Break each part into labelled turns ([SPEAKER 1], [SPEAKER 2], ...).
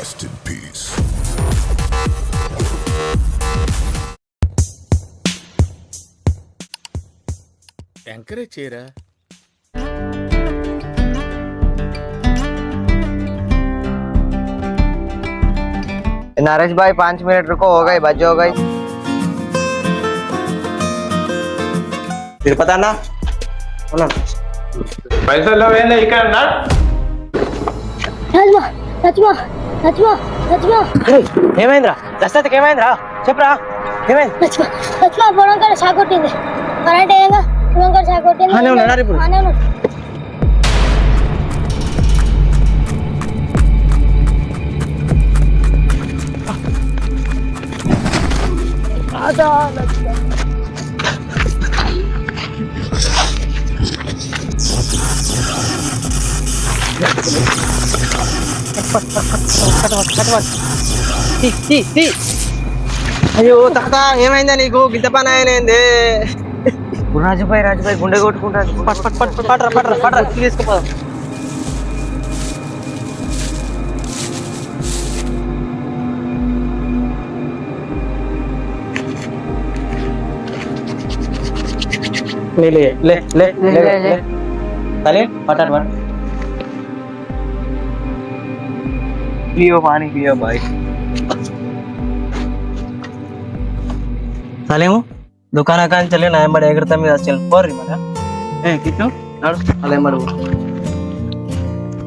[SPEAKER 1] Rest in peace.
[SPEAKER 2] Encourage చేయరా
[SPEAKER 3] नरेश भाई पाँच मिनट रुको हो गई बजे हो गई తిరుపతి అన్న
[SPEAKER 4] పైసలు ఏంది ఇక్కడ నా?
[SPEAKER 5] రాజ్మా రాజ్మా రాజ్మా రాజ్మా
[SPEAKER 3] ఏమైందిరా? దస్తకి ఏమైందిరా? చెప్పరా. ఏమైంది?
[SPEAKER 5] పొలం కాడ కొట్టింది. కరెంట్ ఏంగా పొలం కాడ
[SPEAKER 3] ఉన్నాడా ఇప్పుడు?
[SPEAKER 5] ఉన్నాడు.
[SPEAKER 3] అయ్యో తాత ఏమైందా నీకు గింత పని ఆయనేంది రాజుభాయ్ రాజుభాయ్ గుండె కొట్టుకుంటారు పట్ పట్ పట్ పట్రా పట్రా పట్రా తీసుకుపోదాం ले ले ले ले ले ले ले चले पटाट पट पियो पानी पियो भाई। साले मु दुकान आकान चले ना हमर एकर तमी तमें चल। पर रे मरा ए किचो नड़ साले मरो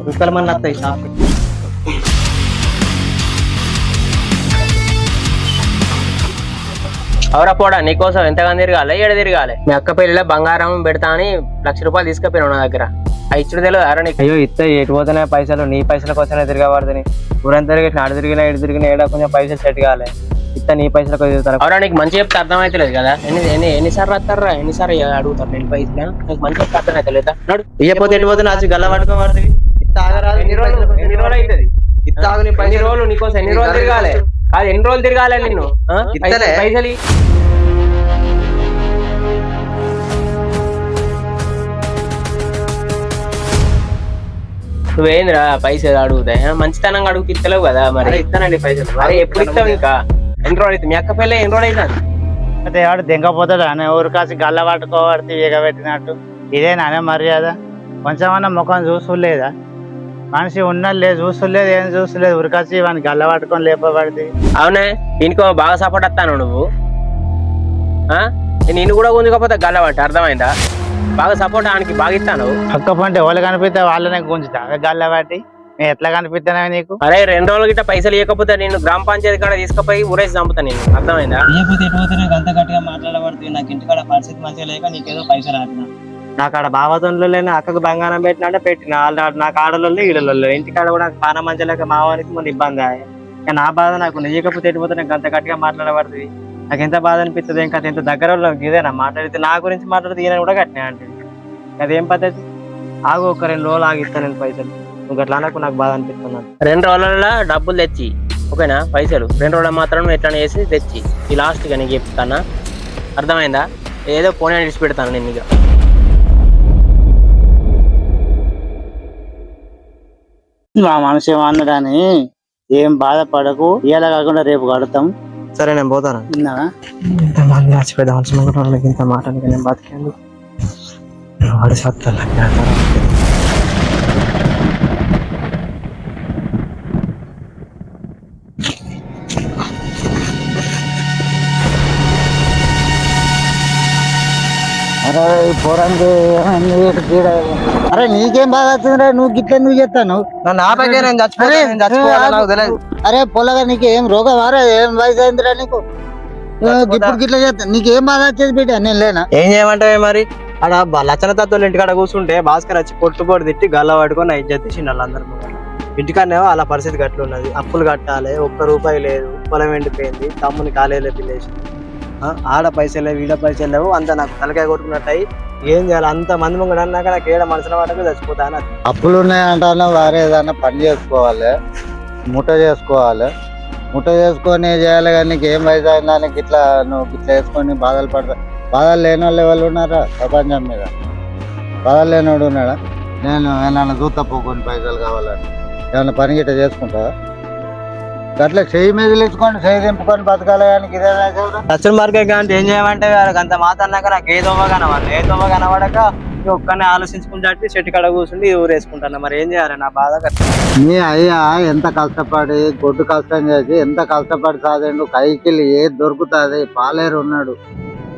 [SPEAKER 3] दुकान मन लगता है साफ़।
[SPEAKER 6] అవరా పోడా నీకోసం ఎంతగానో తిరగాలి ఏడ తిరగాలి? మీ అక్క పెళ్ళిలో బంగారం పెడతా అని లక్ష రూపాయలు తీసుకుపోయినావు నా దగ్గర. ఆ ఇచ్చుడు తెలియదు అరా నీకు?
[SPEAKER 3] అయ్యో ఇస్తే ఎటు పోతున్నాయి పైసలు నీ పైసల కోసమే తిరగబడుతుంది ఊరంతా తిరిగి ఆడ తిరిగినా ఇటు తిరిగినా ఏడా కొంచెం పైసలు సెట్ కావాలి ఇస్తే నీ పైసల కోసం తిరుగుతాను
[SPEAKER 6] అవరా నీకు మంచి చెప్తే అర్థమైతలేదు కదా? ఎన్ని ఎన్ని ఎన్నిసార్లు వస్తారా? ఎన్నిసార్లు అడుగుతారు నేను పైసలు? నీకు మంచి చెప్తే అర్థమైతలేదా నడు.
[SPEAKER 3] ఇయ్యపోతే ఎటు పోతే నాచి గల్ల పట్టుకోబడుతుంది
[SPEAKER 6] ఎన్ని రోజులు ఎన్ని రోజులు అవుతుంది?
[SPEAKER 3] ఇత్తాగు నీ పైసలు.
[SPEAKER 6] రోజులు నీకోసం ఎన్ని రోజులు తిరగాలి? అది ఎన్ని రోజులు తిరగాలి నిన్ను?
[SPEAKER 3] ఇత్తలే.
[SPEAKER 6] పైసలు ఇ- నువ్వేంద్రా పైసలు అడుగుతాయి? మంచితనంగా అడుగు తిత్తలేవు కదా మరి.
[SPEAKER 3] ఇస్తానండి పైసలు.
[SPEAKER 6] అరే ఎప్పుడు ఇస్తావు ఇంకా? ఎన్ని రోజులు అవుతుంది మీ అక్క పెళ్ళి ఎన్ని రోజులు అవుతుంది
[SPEAKER 7] అయితే ఎవడు దింకపోతాడు అనే ఊరు కాసి గల్ల పట్టుకోబడితే ఎగబెట్టినట్టు ఇదే నానే మర్యాద? కొంచెమన్నా ముఖం చూసులేదా మనిషి ఉన్నలే చూసులేదు ఏం చూసులేదు ఉరికాసి వాడిని గల్ల పట్టుకొని లేపబడితే.
[SPEAKER 6] అవునే దీనికో బాగా సపోర్ట్ వస్తాను నువ్వు. ఆ? నేను కూడా గుంజుకపోతే గల్లబట్టి అర్థమైందా? బాగా సపోర్ట్ ఆయనకి బాగా ఇస్తాను.
[SPEAKER 7] పక్క పంటే వాళ్ళు కనిపిస్తే వాళ్ళనే గుంజుతా. గల్ల పట్టి నేను ఎట్లా కనిపిస్తానే నీకు?
[SPEAKER 6] అరే రెండు రోజులు గిట్ట పైసలు ఇవ్వకపోతే నేను గ్రామ పంచాయతీ కాడ తీసుకుపోయి ఊరేసి చంపుతా నేను. అర్థమైందా?
[SPEAKER 3] ఇయ్యపోతే ఎటు పోతే నీకు అంత గట్టిగా మాట్లాడబడుతుంది. నాకు ఇంటికాడ పరిస్థితి మంచిగా లేక నీకేదో పైసలు ఆపిన నాకు ఆడ బావతంలో లేని అక్కకు బంగారం పెట్టిన అంటే పెట్టిన. వాళ్ళ నాకు ఆడలో ఈడలో ఇంటికాడ కూడా నాకు పాన మంచలేక మావారికి మావానికి మన ఇబ్బంది ఆయే. నా బాధ నాకు నెయ్యకపోతే ఎటు నాకు అంత గట్టిగా మాట్లాడబడుతుంది నాకు ఎంత బాధ అనిపిస్తుంది ఇంకా ఎంత దగ్గర ఇదేనా? మాట్లాడితే నా గురించి మాట్లాడితే ఈయన కూడా కట్టినా అంటే అదేం పద్ధతి? ఆగు ఒక రెండు రోజులు ఆగిస్తాను నేను పైసలు. నువ్వు అట్లా నాకు నాకు బాధ అనిపిస్తున్నాను
[SPEAKER 6] రెండు రోజులలో డబ్బులు తెచ్చి ఓకేనా? పైసలు. రెండు రోజులు మాత్రం ఎట్లా వేసి తెచ్చి ఈ లాస్ట్గా నీకు చెప్తానా? అర్థమైందా? ఏదో పోనీ అని పెడతాను నేను ఇక.
[SPEAKER 7] మా మనిషి ఏమన్నదని ఏం బాధపడకు. ఇవాళ కాకుండా రేపు కడతాం.
[SPEAKER 3] సరే నేను పోతాను.
[SPEAKER 7] విన్నావా
[SPEAKER 3] ఇంతమంది చచ్చిపోయి కూడా ఇంత మాట అనుకుని నేను బతికాను. వాడు సత్తాను
[SPEAKER 7] అరే నీకేం బాధ అవుతుందిరా నువ్వు గిట్ల నువ్వు చెప్తాను
[SPEAKER 3] నేను తెలియదు.
[SPEAKER 7] అరే పొలగా నీకు ఏం రోగం అరే ఏం వయసు అయిందిరా నీకు? ఇప్పుడు గిట్ల చేస్తా. నీకు ఏం బాధ వచ్చేది బిడ్డ? నేను లేనా?
[SPEAKER 3] ఏం చేయమంటావే మరి? బ- లచ్చన తత్వాలు ఇంటికాడ కూర్చుంటే భాస్కర్ వచ్చి పొట్టు పొట్టు తిట్టి గల్ల పట్టుకొని నైట్ చేసి వాళ్ళందరూ ఇంటికాడనేమో వాళ్ళ పరిస్థితి గట్ల ఉన్నది అప్పులు కట్టాలి ఒక్క రూపాయి లేదు పొలం ఎండిపోయింది తమ్ముని కాలేజీలో పిల్లేసి ఆ, ఆడ పైసలు లేవు ఈడ పైసలు లేవు అంత నాకు తలకాయ కొట్టుకున్నట్టు ఏం చేయాలి? అంత మంది ముంగడు అన్నాక నాకు ఏడ మనసులో వాటికి చచ్చిపోతాను
[SPEAKER 7] అప్పులు ఉన్నాయంటానో? వారు ఏదైనా పని చేసుకోవాలి ముఠ చేసుకోవాలి. ముఠ చేసుకొని చేయాలి కానీ నీకు ఏం వయసు అయిందా? నీకు ఇట్లా నువ్వు ఇట్లా వేసుకొని బాధలు పడతా. బాధలు లేని వాళ్ళు ఎవరు ఉన్నారా ప్రపంచం మీద? బాధలు లేనివాడు ఉన్నాడా? నేను ఏమన్నా దూత పోకొని పైసలు కావాలని. ఏమైనా పని గిట్ట చేసుకుంటావా? అట్లా చెయ్యి మెదిలించుకొని చెయ్యి దింపుకొని బతకాలి కానీ ఇదేనా?
[SPEAKER 3] దక్షిణ మార్కెట్ అంటే ఏం చేయమంటే వాళ్ళకి అంత మాట అన్నాక నాకు ఏ దొవ్వ కనవాలి ఏ దొవ్వ కనబడక ఒక్కనే ఆలోచించుకుంటే చెట్టు కడ కూర్చుండి ఊరేసుకుంటాను మరి ఏం చేయాలి నా బాధ.
[SPEAKER 7] మీ అయ్యా ఎంత కష్టపడి గొడ్డు కష్టం చేసి ఎంత కష్టపడి సాధిండు కైకిలి ఏది దొరుకుతుంది పాలేరు ఉన్నాడు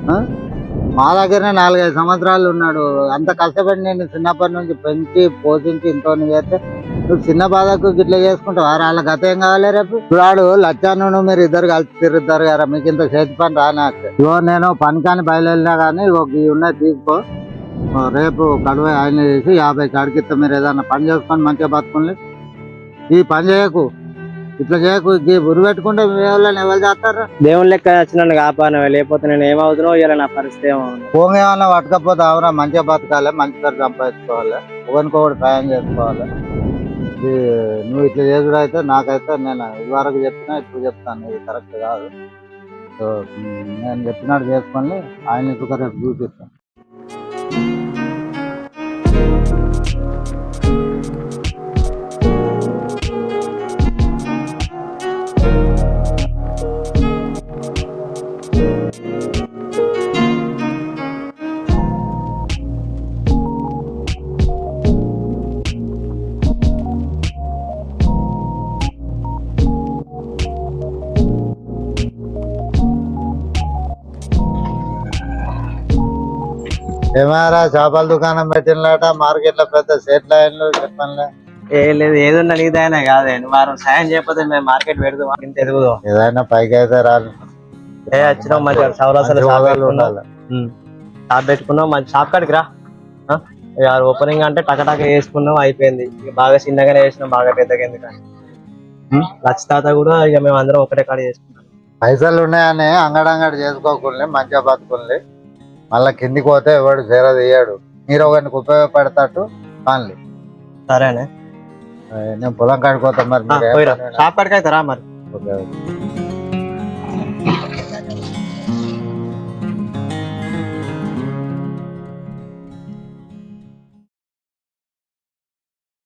[SPEAKER 7] ఆ? మా దగ్గరనే నాలుగైదు సంవత్సరాలు ఉన్నాడు. అంత కష్టపడి నేను చిన్నప్పటి నుంచి పెంచి పోషించి ఇంతో చేస్తే నువ్వు చిన్న బాధకు గిట్ల చేసుకుంటావు? వాళ్ళ గత ఏం కావాలి రేపు? వాడు లచ్చాను మీరు ఇద్దరు కలిసి తిరుగుతారు కదా మీకు ఇంత చేతి పని రా నాకు ఇగో నేను పని కానీ బయలుదేరినా కానీ ఇగో ఇవి ఉన్నాయి తీసుకో. రేపు కడువ ఆయన చేసి యాభై కాడికిస్తే మీరు ఏదన్నా పని చేసుకొని మంచిగా బతుకుని ఈ పని చేయకు. ఇట్లా బురు పెట్టుకుంటే వాళ్ళని ఎవరు చేస్తారు?
[SPEAKER 3] దేవుని లెక్క నన్ను కాపాను లేకపోతే నేను ఏమవుతున్నా ఇవాళ నా పరిస్థితి ఏమవుతుంది
[SPEAKER 7] భూమి ఏమన్నా పట్టకపోతే అవరా మంచిగా బతకాలి మంచి పేరు సంపాదించుకోవాలి ఒకరికొకటి సాయం చేసుకోవాలి. ఇది నువ్వు ఇట్లా చేసుడు అయితే నాకైతే నేను ఇదివరకు చెప్పినా ఇప్పుడు చెప్తాను ఇది కరెక్ట్ కాదు. సో నేను చెప్పినట్టు చేసుకొని ఆయన ఇటుక రేపు చూపిస్తాను ఏమారా చేపల దుకాణం పెట్టినలాట? మార్కెట్లో పెద్ద సెట్ లైన్లు చెప్పండి
[SPEAKER 3] ఏ లేదు ఏదన్నా నీదైనా కాదే. నువ్వు వారం సాయం చేయకపోతే మేము మార్కెట్ పెడదాం ఇంత ఎదుగుదాం.
[SPEAKER 7] ఏదైనా పైకి అయితే రాదు
[SPEAKER 3] ఏ వచ్చినావు మంచిగా సౌరాసలు షాప్ పెట్టుకున్నావు పెట్టుకున్నావు మంచి షాప్ కాడికి రా. ఓపెనింగ్ అంటే టకటక వేసుకున్నాం అయిపోయింది. బాగా చిన్నగానే వేసినాం బాగా పెద్దగా ఎందుకని. లక్ష తాత కూడా ఇక మేము అందరం ఒకటే కాడ చేసుకున్నాం
[SPEAKER 7] పైసలు ఉన్నాయని అంగడంగడి చేసుకోకుండా మంచిగా బతుకుల్ని. మళ్ళా కిందికి పోతే ఎవడు చేర తీయడు. మీరు ఒకరికి ఉపయోగపడతాట్టు పనులు
[SPEAKER 3] సరేనే.
[SPEAKER 7] నేను పొలం కాడికి పోతా మరి
[SPEAKER 3] షాప్ కాడికి అయితే రా మరి.
[SPEAKER 7] Okay, okay.